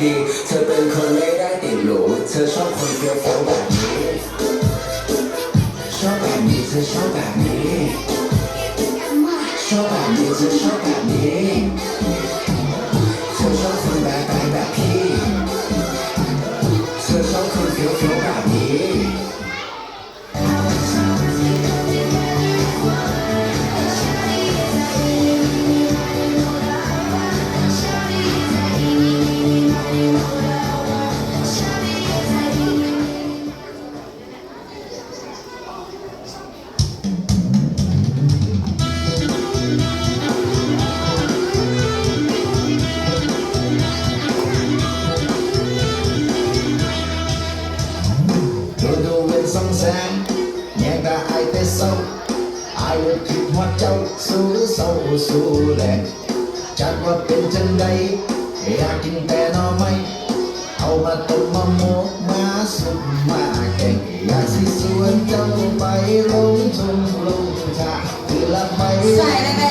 ดี เธอเป็นคนไม่ได้ติดหรูเธอชอบคนเฟี้ยวฟ้าวแบบนี้ชอบแบบนี้เธอชอบแบบนี้ชอบแบบนี้เธอชอบแบบนี้ายว่าคิดฮอดเจ้าสู้เศร้าสู้แหลกจากว่าเป็นจังใดอยากกินแต่หน่อไม้เอามาต้มมาหมกมาสุกมาแกงอยากสิสวนเจ้าไปลงทุ่งลงทาคือละไปใส่แรง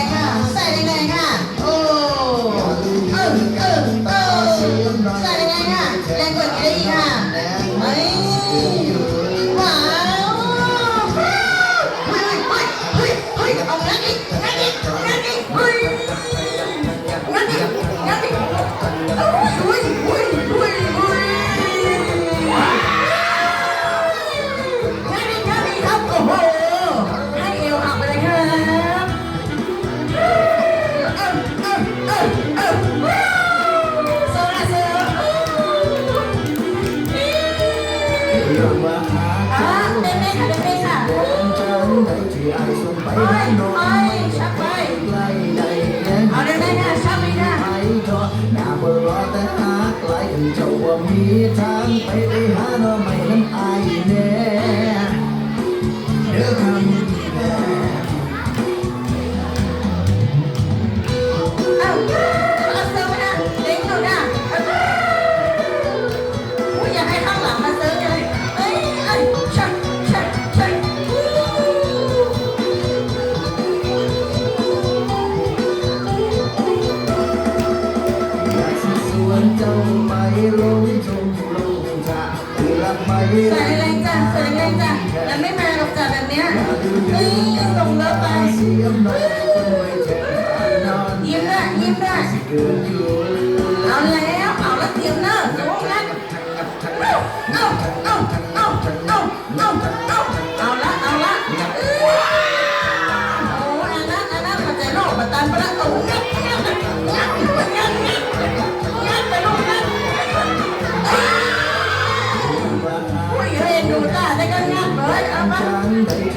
ที่ไอายส่งไปไปให้น้องไม่ชักไปไกล้ใดเอาเต้นๆค่ะชักไปนะไปก็หน้าบรอแต่หาไกลเจ้าว่ามีทางไปไปหาหน่อไม่นั้นอายแน่ สวยอะไรจ้ะสวยอะไจ้ะแล้วไม่มาหรอกจ้แบบเนี้ยเฮ้ยส่งเลิฟไปยิ้มละยิ้มละ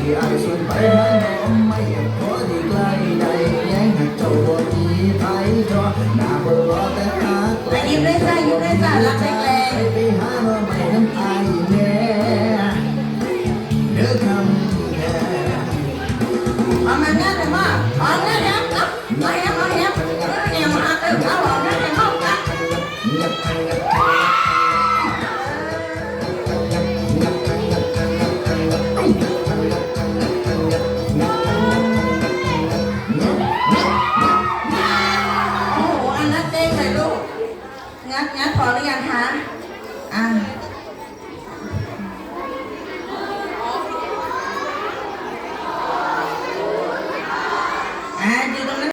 ได้ที่ไอ้ส่วนไปหาน้องไม่พอดีใกล้ใดแย้งให้เจ้าบ่มีไผจอหน้าบ่รอแต่หาไกลไปยิ้มได้จ้ายิ้มได้จ้ารักแรงไปหาหน่อไม่น้ำอายแน่เด้อคำแน่เอามางัดเลยมาเอางัดเนี่ยเอาเอา